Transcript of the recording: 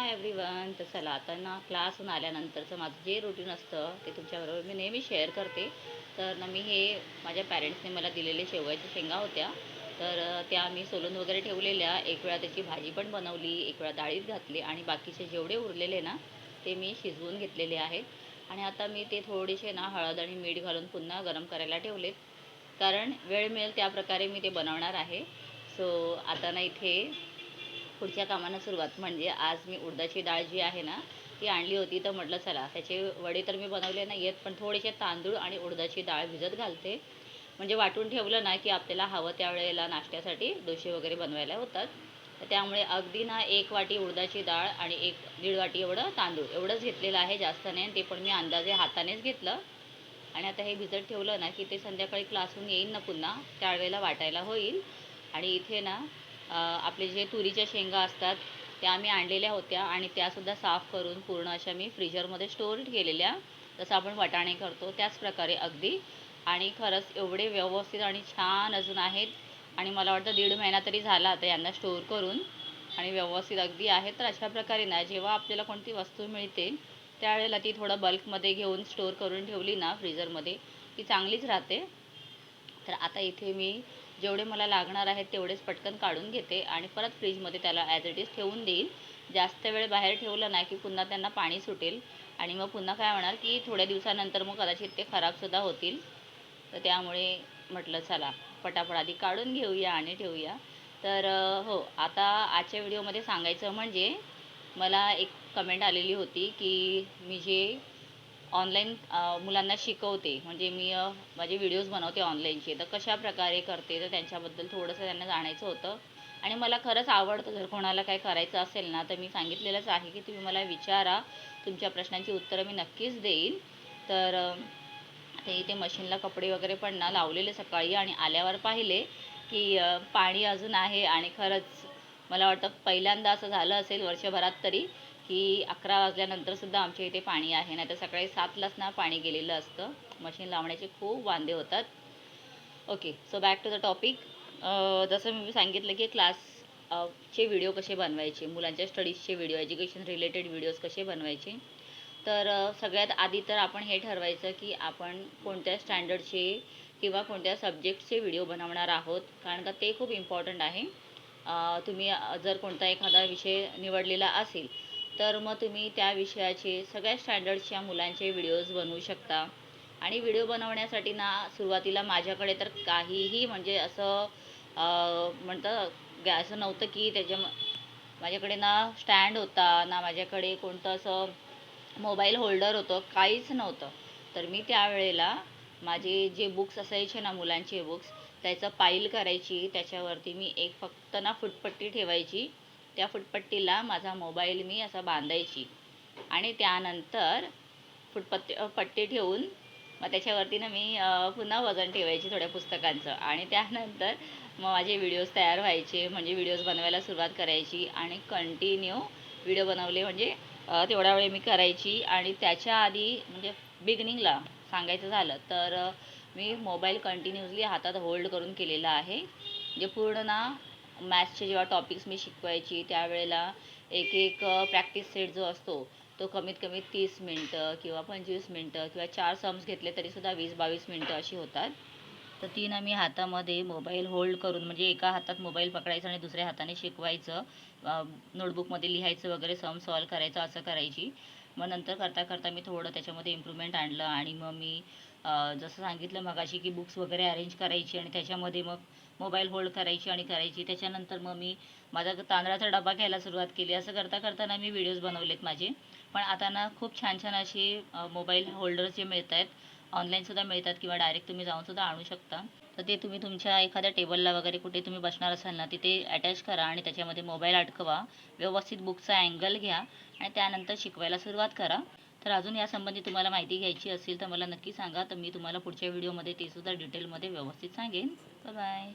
Hi everyone तर चला आता ना क्लासहून आल्यानंतरचं माझं जे रुटीन असतं ते तुमच्याबरोबर मी नेहमी शेअर करते. तर ना मी हे माझ्या पॅरेंट्सने मला दिलेले शेवयाच्या शेंगा होत्या. तर त्या मी सोलून वगैरे ठेवलेल्या. एक वेळा त्याची भाजी पण बनवली एक वेळा डाळीत घातली आणि बाकीचे जेवढे उरलेले ना ते मी शिजवून घेतलेले आहेत. आणि आता मी ते थोडेसे ना हळद आणि मीठ घालून पुन्हा गरम करायला ठेवलेत. कारण वेळ मिळेल त्या प्रकारे मी ते बनवणार आहे. सो आता ना इथे पुढच्या कामांना सुरुवात. म्हणजे आज मी उडदाची डाळ जी आहे ना ती आणली होती तर म्हटलं चला त्याचे वडे तर मी बनवले नाही आहेत पण थोडेसे तांदूळ आणि उडदाची डाळ भिजत घालते. म्हणजे वाटून ठेवलं ना की आपल्याला हवं त्यावेळेला नाश्त्यासाठी डोसे वगैरे बनवायला होतात. तर त्यामुळे अगदी ना एक वाटी उडदाची डाळ आणि एक दीड वाटी एवढं तांदूळ एवढंच घेतलेलं आहे जास्त नाही. आणि ते पण मी अंदाजे हातानेच घेतलं. आणि आता हे भिजत ठेवलं ना की ते संध्याकाळी क्लासहून येईन ना पुन्हा त्यावेळेला वाटायला होईल. आणि इथे ना आपले जे तुरीच्या शेंगा असतात त्या मी आणलेल्या होत्या आणि त्यासुद्धा साफ करून पूर्ण अशा मी फ्रीजरमध्ये स्टोर केलेल्या. जसं आपण वाटाणे करतो त्याच प्रकारे अगदी. आणि खरंच एवढे व्यवस्थित आणि छान अजून आहेत. आणि मला वाटतं दीड महिना तरी झाला आता यांना स्टोअर करून. आणि व्यवस्थित अगदी आहेत. तर अशा प्रकारे ना जेव्हा आपल्याला कोणती वस्तू मिळते त्यावेळेला ती थोडं बल्कमध्ये घेऊन स्टोअर करून ठेवली ना फ्रीजरमध्ये ती चांगलीच राहते. तर आता इथे मी जेवढे मला लागणार आहेत तेवढेच पटकन काढून घेते आणि परत फ्रीजमध्ये त्याला ॲज इट इज ठेवून देईल जास्त वेळ बाहेर ठेवलं नाही की पुन्हा त्यांना पाणी सुटेल. आणि मग पुन्हा काय होणार की थोड्या दिवसानंतर मग कदाचित ते खराबसुद्धा होतील. तर त्यामुळे म्हटलं चला पटापट आधी काढून घेऊया आणि ठेवूया. तर हो आता आजच्या व्हिडिओमध्ये सांगायचं म्हणजे मला एक कमेंट आलेली होती की मी जे ऑनलाईन मुलांना शिकवते. म्हणजे मी माझे व्हिडिओज बनवते ऑनलाईनचे तर कशा प्रकारे करते तर त्यांच्याबद्दल थोडंसं त्यांना जाणायचं होतं. आणि मला खरंच आवडतं. जर कोणाला काय करायचं असेल ना तर मी सांगितलेलंच आहे की तुम्ही मला विचारा. तुमच्या प्रश्नांची उत्तरं मी नक्कीच देईन. तर ते इथे मशीनला कपडे वगैरे पण ना लावलेले सकाळी आणि आल्यावर पाहिले की पाणी अजून आहे. आणि खरंच मला वाटतं पहिल्यांदा असं झालं असेल वर्षभरात तरी की अकरा वाजल्यानंतर सुद्धा आमच्या इथे पाणी आहे. नाही तर सकाळी सातलाच ना पाणी गेलेलं असतं. मशीन लावण्याचे खूप वांदे होतात. Okay so back to the topic जसं मी सांगितलं की क्लास चे व्हिडिओ कसे बनवायचे मुलांच्या स्टडीजचे व्हिडिओ एज्युकेशन रिलेटेड व्हिडिओज कसे बनवायचे तर सगळ्यात आधी तर आपण हे ठरवायचं की आपण कोणत्या स्टँडर्डचे किंवा कोणत्या सब्जेक्टचे व्हिडिओ बनवणार आहोत. कारण का ते खूप इम्पॉर्टंट आहे. तुम्ही जर कोणता एखादा विषय निवडलेला असेल तर मग तुम्ही त्या विषयाचे सगळ्या स्टँडर्डच्या मुलांचे व्हिडिओज बनवू शकता. आणि व्हिडिओ बनवण्यासाठी ना सुरुवातीला माझ्याकडे तर काहीही म्हणजे असं म्हणतं असं नव्हतं की त्याच्या माझ्याकडे ना स्टँड होता ना माझ्याकडे कोणतं असं मोबाईल होल्डर होतं काहीच नव्हतं. तर मी त्यावेळेला माझे जे बुक्स असायचे ना मुलांचे बुक्स त्याचं पाईल करायची त्याच्यावरती मी एक फक्त ना फुटपट्टी ठेवायची. त्या फुटपट्टीला माझा मोबाईल मी असा बांधायची. आणि त्यानंतर फुटपट्टी पट्टी ठेवून मग त्याच्यावरती ना मी पुन्हा वजन ठेवायची थोड्या पुस्तकांचं. आणि त्यानंतर मग माझे व्हिडिओज तयार व्हायचे म्हणजे व्हिडिओज बनवायला सुरुवात करायची आणि कंटिन्यू व्हिडिओ बनवले म्हणजे तेवढ्या वेळ मी करायची. आणि त्याच्या आधी म्हणजे बिगनिंगला सांगायचं झालं तर मी मोबाईल कंटिन्युअसली हातात होल्ड करून केलेला आहे. म्हणजे पूर्ण ना मॅथ्सचे जेव्हा टॉपिक्स मी शिकवायची त्यावेळेला एक एक प्रॅक्टिस सेट जो असतो तो कमीत कमी तीस मिनटं किंवा पंचवीस मिनटं किंवा चार सम्स घेतले तरीसुद्धा वीस बावीस मिनटं अशी होतात. तर ती ना मी हातामध्ये मोबाईल होल्ड करून म्हणजे एका हातात मोबाईल पकडायचा आणि दुसऱ्या हाताने शिकवायचं नोटबुकमध्ये लिहायचं वगैरे सम सॉल्व करायचं असं करायची. मग नंतर करता करता मी थोडं त्याच्यामध्ये इम्प्रूव्हमेंट आणलं आणि मग मी जसं सांगितलं मगाशी की बुक्स वगैरे अरेंज करायची आणि त्याच्यामध्ये मग मोबाईल होल्ड करायची आणि करायची. त्याच्यानंतर मग मी माझा तांदळाचा डबा घ्यायला सुरुवात केली. असं करता करता ना मी व्हिडिओज बनवलेत माझे. पण आता ना खूप छान छान असे मोबाईल होल्डर्स जे मिळत आहेत ऑनलाईनसुद्धा मिळतात किंवा डायरेक्ट तुम्ही जाऊनसुद्धा आणू शकता. तर ते तुम्ही तुमच्या एखाद्या टेबलला वगैरे कुठे तुम्ही बसणार असाल ना तिथे अटॅच करा आणि त्याच्यामध्ये मोबाईल अडकवा. व्यवस्थित बुकचा अँगल घ्या आणि त्यानंतर शिकवायला सुरुवात करा. तर अजून यासंबंधी तुम्हाला माहिती घ्यायची असेल तर मला नक्की सांगा. तर मी तुम्हाला पुढच्या व्हिडिओमध्ये ते सुद्धा डिटेलमध्ये व्यवस्थित सांगेन. बाय